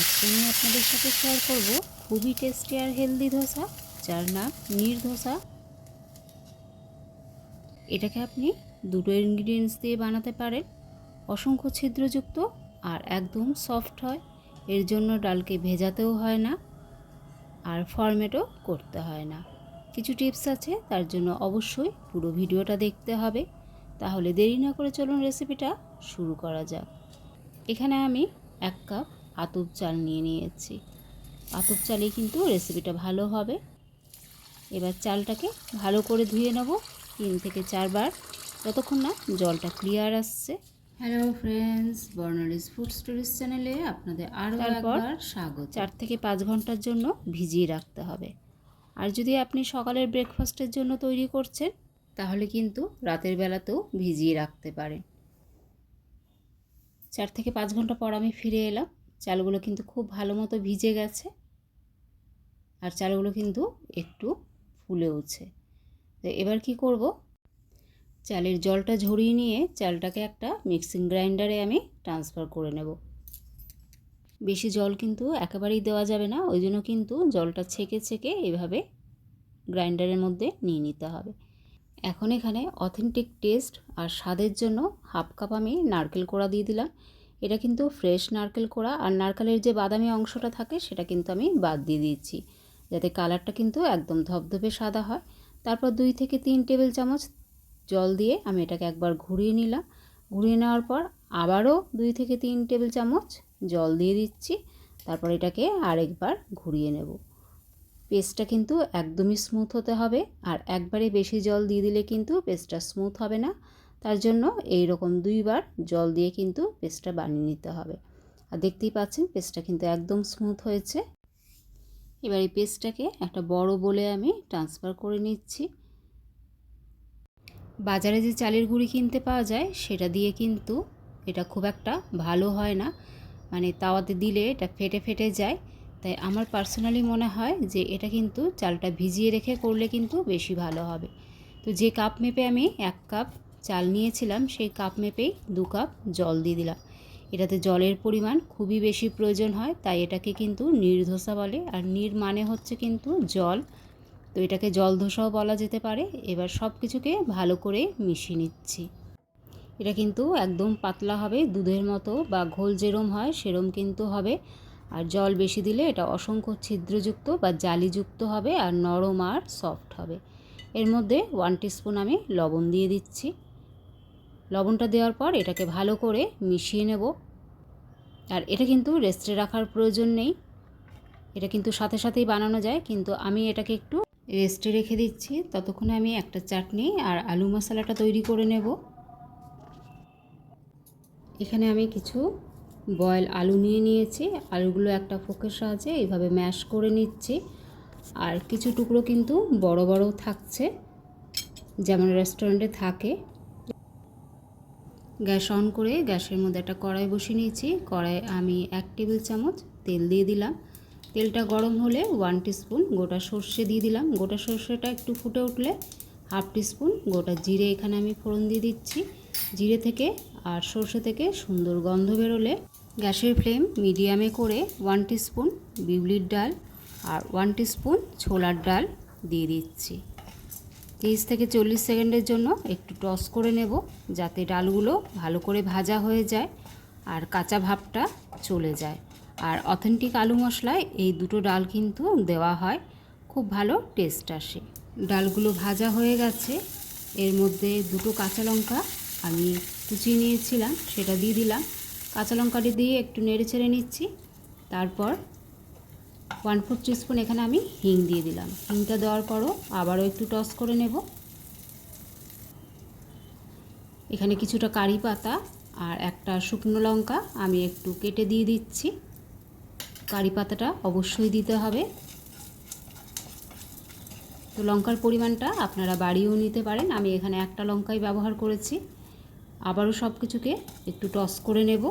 আজকে আমি আপনাদের সাথে শেয়ার করব খুবই টেস্টি আর হেলদি ধোসা, যার নাম নীর ধোসা। এটাকে আপনি দুটো ইনগ্রিডিয়েন্টস দিয়ে বানাতে পারেন। অসংখ্য ছিদ্রযুক্ত আর একদম সফট হয়। এর জন্য ডালকে ভেজাতেও হয় না আর ফরম্যাটও করতে হয় না। কিছু টিপস আছে, তার জন্য অবশ্যই পুরো ভিডিওটা দেখতে হবে। তাহলে দেরি না করে চলুন রেসিপিটা শুরু করা যাক। এখানে আমি এক কাপ আতপ চাল নিয়ে নিয়েছি। আতপ চালেই কিন্তু রেসিপিটা ভালো হবে। এবার চালটাকে ভালো করে ধুয়ে নেব। তিন থেকে চারবার। যতক্ষণ না জলটা ক্লিয়ার আসছে। Hello friends Barnali's food stories চ্যানেলে আপনাদের আরও একবার স্বাগত। চার থেকে পাঁচ ঘণ্টার জন্য ভিজিয়ে রাখতে হবে। আর যদি আপনি সকালের ব্রেকফাস্টের জন্য তৈরি করছেন তাহলে কিন্তু রাতের বেলাতেও ভিজিয়ে রাখতে পারেন। চার থেকে পাঁচ ঘণ্টা পর আমি ফিরে এলাম। চালগুলো কিন্তু খুব ভালো মতো ভিজে গেছে। আর চালগুলো কিন্তু একটু ফুলেওছে তো এবার কি করব? চালের জলটা ঝরিয়ে নিয়ে চালটাকে একটা মিক্সিং গ্রাইন্ডারে আমি ট্রান্সফার করে নেব। বেশি জল কিন্তু একেবারেই দেওয়া যাবে না, ওই জন্য কিন্তু জলটা ছেঁকে ছেঁকে এভাবে গ্রাইন্ডারের মধ্যে নিয়ে নিতে হবে। এখন এখানে অথেন্টিক টেস্ট আর স্বাদের জন্য হাফ কাপ আমি নারকেল কোড়া দিয়ে দিলাম। এটা কিন্তু ফ্রেশ নারকেল কোড়া, আর নারকেলের যে বাদামি অংশটা থাকে সেটা কিন্তু আমি বাদ দিয়ে দিচ্ছি যাতে কালারটা কিন্তু একদম ধপধপে সাদা হয়। তারপর দুই থেকে তিন টেবিল চামচ জল দিয়ে আমি এটাকে একবার ঘুরিয়ে নিলাম। ঘুরিয়ে নেওয়ার পর আবারও দুই থেকে তিন টেবিল চামচ জল দিয়ে দিচ্ছি। তারপর এটাকে আরেকবার ঘুরিয়ে নেব। পেস্টটা কিন্তু একদমই স্মুথ হতে হবে, আর একবারে বেশি জল দিয়ে দিলে কিন্তু পেস্টটা স্মুথ হবে না। তার জন্য এই রকম দুইবার জল দিয়ে কিন্তু পেস্টটা বানিয়ে নিতে হবে। আর দেখতেই পাচ্ছেন, পেস্টটা কিন্তু একদম স্মুথ হয়েছে। এবার এই পেস্টটাকে একটা বড় বলে আমি ট্রান্সফার করে নিচ্ছি। বাজারে যে চালের গুঁড়ি কিনতে পাওয়া যায়, সেটা দিয়ে কিন্তু এটা খুব একটা ভালো হয় না। মানে তাওয়াতে দিলে এটা ফেটে ফেটে যায়। তাই আমার পার্সোনালি মনে হয় যে এটা কিন্তু চালটা ভিজিয়ে রেখে করলে কিন্তু বেশি ভালো হবে। তো যে কাপ মেপে আমি এক কাপ চাল নিয়েছিলাম, সেই কাপ মেপেই দু কাপ জল দিয়ে দিলাম। এটাতে জলের পরিমাণ খুবই বেশি প্রয়োজন হয়, তাই এটাকে কিন্তু নির্ধোসা বলে। আর নির মানে হচ্ছে কিন্তু জল। তো এটাকে জল ধোসাও বলা যেতে পারে। এবার সব কিছুকে ভালো করে মিশিয়ে নিচ্ছি। এটা কিন্তু একদম পাতলা হবে, দুধের মতো বা ঘোল যেরম হয় সেরম কিন্তু হবে। আর জল বেশি দিলে এটা অসংখ্য ছিদ্রযুক্ত বা জালিযুক্ত হবে আর নরম আর সফট হবে। এর মধ্যে ওয়ান টিস্পুন আমি লবণ দিয়ে দিচ্ছি। লবণটা দেওয়ার পর এটাকে ভালো করে মিশিয়ে নেব। আর এটা কিন্তু রেস্টে রাখার প্রয়োজন নেই। এটা কিন্তু সাথে সাথেই বানানো যায়, কিন্তু আমি এটাকে একটু রেস্টে রেখে দিচ্ছি। ততক্ষণে আমি একটা চাটনি আর আলু মশলাটা তৈরি করে নেব। এখানে আমি কিছু বয়েল আলু নিয়ে নিয়েছি। আলুগুলো একটা ফোকের সাহায্যে এইভাবে ম্যাশ করে নিচ্ছি। আর কিছু টুকরো কিন্তু বড় বড় থাকছে, যেমন রেস্টুরেন্টে থাকে। গ্যাস অন করে গ্যাসের মধ্যে একটা কড়াই বসিয়ে নিয়েছি। কড়াই আমি এক টেবিল চামচ তেল দিয়ে দিলাম। তেলটা গরম হলে ওয়ান টিস্পুন গোটা সর্ষে দিয়ে দিলাম। গোটা সর্ষেটা একটু ফুটে উঠলে হাফ টিস্পুন গোটা জিরে এখানে আমি ফোড়ন দিয়ে দিচ্ছি। জিরে থেকে আর সর্ষে থেকে সুন্দর গন্ধ বেরোলে গ্যাসের ফ্লেম মিডিয়ামে করে ওয়ান টিস্পুন বিউলির ডাল আর ওয়ান টিস্পুন ছোলার ডাল দিয়ে দিচ্ছি। তিরিশ থেকে চল্লিশ সেকেন্ডের জন্য একটু টস করে নেব যাতে ডালগুলো ভালো করে ভাজা হয়ে যায় আর কাঁচা ভাবটা চলে যায়। আর অথেন্টিক আলু মশলায় এই দুটো ডাল কিন্তু দেওয়া হয়, খুব ভালো টেস্ট আসে। ডালগুলো ভাজা হয়ে গেছে, এর মধ্যে দুটো কাঁচা লঙ্কা আমি কুচিয়ে নিয়েছিলাম, সেটা দিয়ে দিলাম। কাঁচা লঙ্কাটি দিয়ে একটু নেড়ে ছেড়ে নিচ্ছি, তারপর ওয়ান ফোর টিস্পুন এখানে আমি হিং দিয়ে দিলাম। হিংটা দেওয়ার পরও আবারও একটু টস করে নেব। এখানে কিছুটা কারি পাতা আর একটা শুকনো লঙ্কা আমি একটু কেটে দিয়ে দিচ্ছি। কারি পাতাটা অবশ্যই দিতে হবে। তো লঙ্কার পরিমাণটা আপনারা বাড়িয়েও নিতে পারেন। আমি এখানে একটা লঙ্কাই ব্যবহার করেছি। আবারও সব কিছুকে একটু টস করে নেব।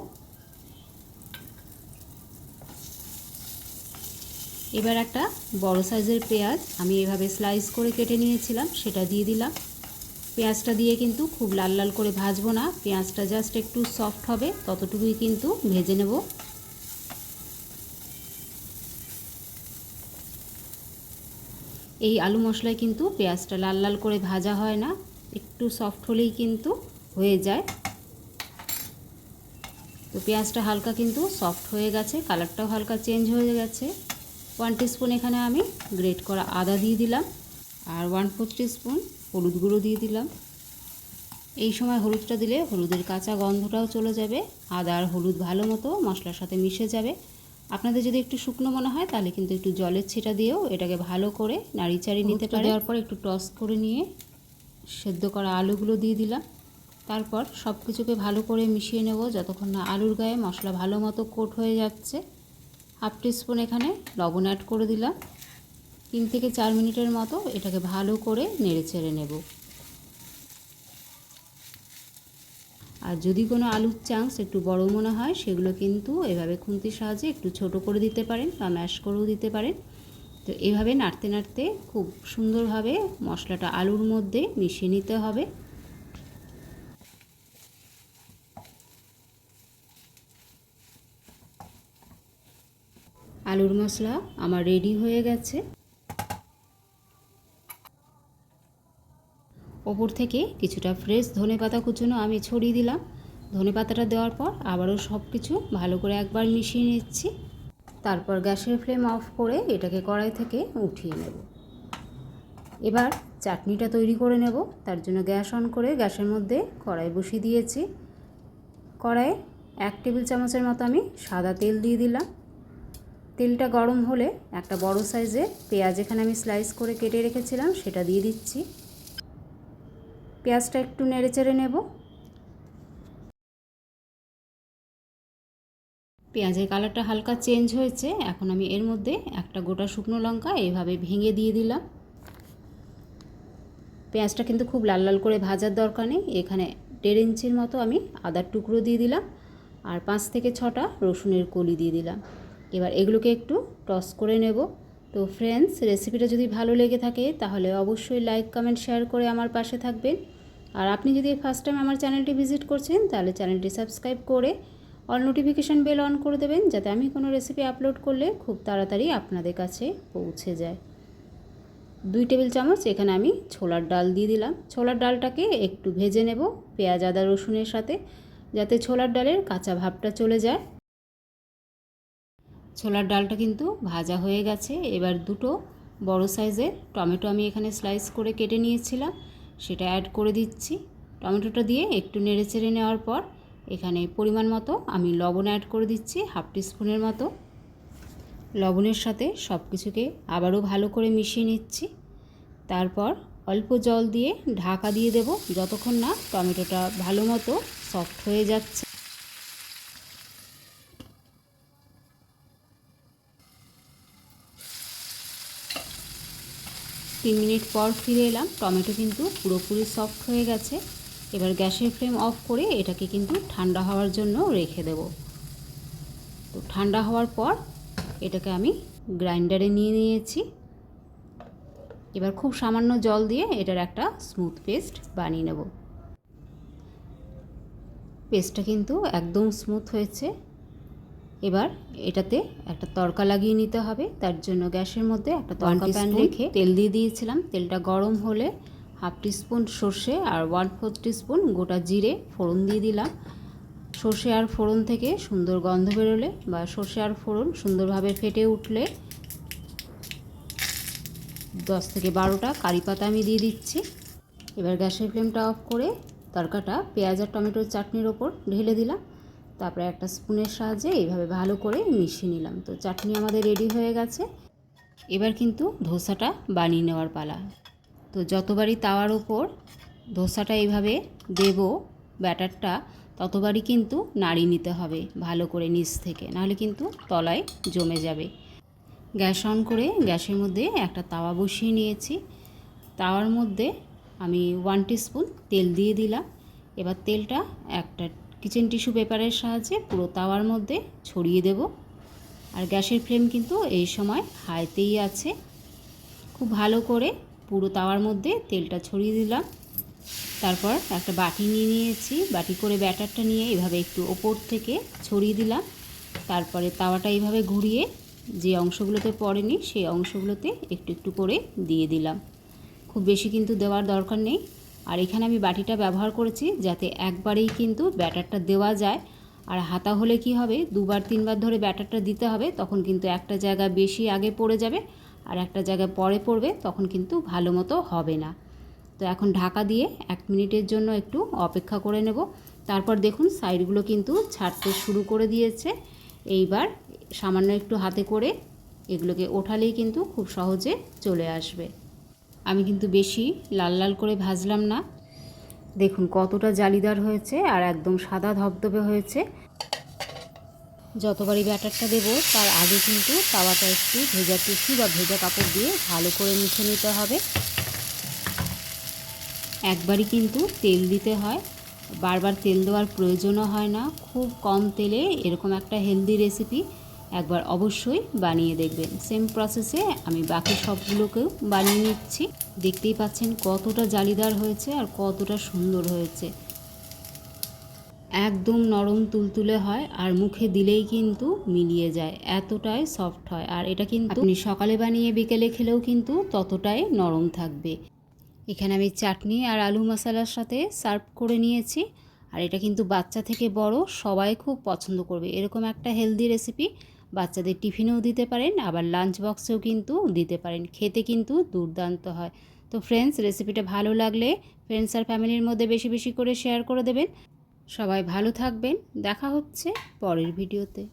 এবার একটা বড় সাইজের পেঁয়াজ আমি এভাবে স্লাইস করে কেটে নিয়েছিলাম, সেটা দিয়ে দিলাম। পেঁয়াজটা দিয়ে কিন্তু খুব লাল লাল করে ভাজবো না, পেঁয়াজটা জাস্ট একটু সফট হবে, ততটুকুই কিন্তু ভেজে নেব। এই আলু মশলায় কিন্তু পেঁয়াজটা লাল লাল করে ভাজা হয় না, একটু সফট হলেই কিন্তু হয়ে যায়। তো পেঁয়াজটা হালকা কিন্তু সফট হয়ে গেছে কালারটাও হালকা চেঞ্জ হয়ে গেছে। ওয়ান স্পুন এখানে আমি গ্রেট করা আদা দিয়ে দিলাম আর ওয়ান ফোর স্পুন হলুদ গুঁড়ো দিয়ে দিলাম। এই সময় হলুদটা দিলে হলুদের কাঁচা গন্ধটাও চলে যাবে আদা আর হলুদ ভালো মতো মশলার সাথে মিশে যাবে। আপনাদের যদি একটু শুকনো মনে হয় তাহলে কিন্তু একটু জলের ছিটা দিয়েও এটাকে ভালো করে নাড়ি চাড়ি নিতে পারে দেওয়ার পর একটু টস করে নিয়ে সেদ্ধ করা আলুগুলো দিয়ে দিলাম। তারপর সব কিছুকে ভালো করে মিশিয়ে নেব যতক্ষণ না আলুর গায়ে মশলা ভালো মতো কোট হয়ে যাচ্ছে। হাফ স্পুন এখানে লবণ অ্যাড করে দিলাম। তিন থেকে চার মিনিটের মতো এটাকে ভালো করে নেড়ে চেড়ে নেব। আর যদি কোনো আলুর চাংস একটু বড় মনে হয়, সেগুলো কিন্তু এভাবে খুন্তির সাহায্যে একটু ছোট করে দিতে পারেন বা ম্যাশ করেও দিতে পারেন। তো এভাবে নাড়তে নাড়তে খুব সুন্দরভাবে মশলাটা আলুর মধ্যে মিশিয়ে নিতে হবে। আলুর মশলা আমার রেডি হয়ে গেছে। ওপর থেকে কিছুটা ফ্রেশ ধনে পাতা কুচুনো আমি ছড়িয়ে দিলাম। ধনে পাতাটা দেওয়ার পর আবারও সব কিছু ভালো করে একবার মিশিয়ে নিচ্ছি। তারপর গ্যাসের ফ্লেম অফ করে এটাকে কড়াই থেকে উঠিয়ে নেব। এবার চাটনিটা তৈরি করে নেব। তার জন্য গ্যাস অন করে গ্যাসের মধ্যে কড়াই বসিয়ে দিয়েছি। কড়াইয়ে এক টেবিল চামচের মতো আমি সাদা তেল দিয়ে দিলাম। তেলটা গরম হলে একটা বড় সাইজের পেঁয়াজ এখানে আমি স্লাইস করে কেটে রেখেছিলাম, সেটা দিয়ে দিচ্ছি। পেঁয়াজটা একটু নেড়ে চেড়ে নেব। পেঁয়াজের কালারটা হালকা চেঞ্জ হয়েছে, এখন আমি এর মধ্যে একটা গোটা শুকনো লঙ্কা এইভাবে ভেঙে দিয়ে দিলাম। পেঁয়াজটা কিন্তু খুব লাল লাল করে ভাজার দরকার নেই, এখানে দেড় ইঞ্চির মতো আমি আদার টুকরো দিয়ে দিলাম, আর পাঁচ থেকে ছটা রসুনের কলি দিয়ে দিলাম। এবার এগুলোকে একটু টস করে নেব। তো ফ্রেন্ডস রেসিপিটা যদি ভালো লেগে থাকে, তাহলে অবশ্যই লাইক কমেন্ট শেয়ার করে আমার পাশে থাকবেন। আর আপনি যদি ফার্স্ট টাইম আমার চ্যানেলটি ভিজিট করছেন, তাহলে চ্যানেলটি সাবস্ক্রাইব করে অল নোটিফিকেশান বেল অন করে দেবেন, যাতে আমি কোনো রেসিপি আপলোড করলে খুব তাড়াতাড়ি আপনাদের কাছে পৌঁছে যায়। দুই টেবিল চামচ এখানে আমি ছোলার ডাল দিয়ে দিলাম। ছোলার ডালটাকে একটু ভেজে নেব পেঁয়াজ, আদা, রসুনের সাথে, যাতে ছোলার ডালের কাঁচা ভাবটা চলে যায়। ছোলার ডালটা কিন্তু ভাজা হয়ে গেছে। এবার দুটো বড় সাইজের টমেটো আমি এখানে স্লাইস করে কেটে নিয়েছিলাম। সেটা অ্যাড করে দিচ্ছি। টমেটোটা দিয়ে একটু নেড়ে চেড়ে নেওয়ার পর এখানে পরিমাণ মতো আমি লবণ অ্যাড করে দিচ্ছি হাফ স্পুনের মতো। লবণের সাথে সব কিছুকে আবারও ভালো করে মিশিয়ে নিচ্ছি। তারপর অল্প জল দিয়ে ঢাকা দিয়ে দেব। যতক্ষণ না টমেটোটা ভালো মতো সফট হয়ে যাচ্ছে। তিন মিনিট পর ফিরে এলাম। টমেটো কিন্তু পুরোপুরি সফট হয়ে গেছে। এবার গ্যাসের ফ্লেম অফ করে এটাকে কিন্তু ঠান্ডা হওয়ার জন্য রেখে দেব। তো ঠান্ডা হওয়ার পর এটাকে আমি গ্রাইন্ডারে নিয়ে নিয়েছি। এবার খুব সামান্য জল দিয়ে এটার একটা স্মুথ পেস্ট বানিয়ে নেব। পেস্টটা কিন্তু একদম স্মুথ হয়েছে। এবার এটাতে একটা তড়কা লাগিয়ে নিতে হবে। তার জন্য গ্যাসের মধ্যে একটা তড়কা প্যান রেখে তেল দিয়ে দিয়েছিলাম। তেলটা গরম হলে হাফ টিস্পুন সর্ষে আর ওয়ান ফোর টিস্পুন গোটা জিরে ফোড়ন দিয়ে দিলাম। সর্ষে আর ফোড়ন থেকে সুন্দর গন্ধ বেরোলে বা সর্ষে আর ফোড়ন সুন্দরভাবে ফেটে উঠলে দশ থেকে বারোটা কারি পাতা আমি দিয়ে দিচ্ছি। এবার গ্যাসের ফ্লেমটা অফ করে তরকাটা পেঁয়াজ আর টমেটোর চাটনির ওপর ঢেলে দিলাম। তারপরে একটা স্পুনের সাহায্যে এইভাবে ভালো করে মিশিয়ে নিলাম। তো চাটনি আমাদের রেডি হয়ে গেছে। এবার কিন্তু ধোসাটা বানিয়ে নেওয়ার পালা। তো যতবারই তাওয়ার ওপর ধোসাটা এইভাবে দেব ব্যাটারটা, ততবারই কিন্তু নাড়ি নিতে হবে ভালো করে নিচ থেকে। নাহলে কিন্তু তলায় জমে যাবে। গ্যাস অন করে গ্যাসের মধ্যে একটা তাওয়া বসিয়ে নিয়েছি। তাওয়ার মধ্যে আমি ওয়ান স্পুন তেল দিয়ে দিলাম। এবার তেলটা একটা কিচেন টিস্যু পেপারের সাহায্যে পুরো তাওয়ার মধ্যে ছড়িয়ে দেব। আর গ্যাসের ফ্লেম কিন্তু এই সময় হাইতেই আছে। খুব ভালো করে পুরো তাওয়ার মধ্যে তেলটা ছড়িয়ে দিলাম। তারপর একটা বাটি নিয়ে নিয়েছি। বাটি করে ব্যাটারটা নিয়ে এভাবে একটু ওপর থেকে ছড়িয়ে দিলাম। তারপরে তাওয়াটা এইভাবে ঘুরিয়ে যে অংশগুলোতে পড়েনি, সেই অংশগুলোতে একটু একটু করে দিয়ে দিলাম। খুব বেশি কিন্তু দেওয়ার দরকার নেই। আর এখানে আমি বাটিটা ব্যবহার করেছি যাতে একবারেই কিন্তু ব্যাটারটা দেওয়া যায়। আর হাতা হলে কি হবে? দুবার, তিনবার ধরে ব্যাটারটা দিতে হবে, তখন কিন্তু একটা জায়গা বেশি আগে পড়ে যাবে আর একটা জায়গায় পরে পড়বে, তখন কিন্তু ভালো মতো হবে না। তো এখন ঢাকা দিয়ে এক মিনিটের জন্য একটু অপেক্ষা করে নেব। তারপর দেখুন, সাইডগুলো কিন্তু ছাড়তে শুরু করে দিয়েছে। এইবার সামান্য একটু হাতে করে এগুলোকে ওঠালেই কিন্তু খুব সহজে চলে আসবে। আমি কিন্তু বেশি লাল লাল করে ভাজলাম না। দেখুন কতটা জালিদার হয়েছে আর একদম সাদা ধবধবে হয়েছে। যতবারই ব্যাটারটা দেবো, তার আগে কিন্তু তাওয়াটা একটু ভেজা টিস্যু বা ভেজা কাপড় দিয়ে ভালো করে মুছে নিতে হবে। একবারই কিন্তু তেল দিতে হয়। বারবার তেল দেওয়ার প্রয়োজনও হয় না। খুব কম তেলে এরকম একটা হেলদি রেসিপি একবার অবশ্যই বানিয়ে দেখবেন। সেম প্রসেসে আমি বাকি সবগুলোকেও বানিয়ে নিচ্ছি। দেখতেই পাচ্ছেন কতটা জালিদার হয়েছে আর কতটা সুন্দর হয়েছে। একদম নরম তুলতুলে হয় আর মুখে দিলেই কিন্তু মিলিয়ে যায়। এতটাই সফট হয়। আর এটা কিন্তু আপনি সকালে বানিয়ে বিকেলে খেলেও কিন্তু ততটাই নরম থাকবে। এখানে আমি চাটনি আর আলু মশলার সাথে সার্ভ করে নিয়েছি। আর এটা কিন্তু বাচ্চা থেকে বড় সবাই খুব পছন্দ করবে। এরকম একটা হেলদি রেসিপি বাচ্চাদের টিফিনেও দিতে পারেন, আবার লাঞ্চ বক্সেও কিন্তু দিতে পারেন। খেতে কিন্তু দুর্দান্ত হয়। তো ফ্রেন্ডস রেসিপিটা ভালো লাগলে ফ্রেন্ডস আর ফ্যামিলির মধ্যে বেশি বেশি করে শেয়ার করে দেবেন। সবাই ভালো থাকবেন। দেখা হচ্ছে পরের ভিডিওতে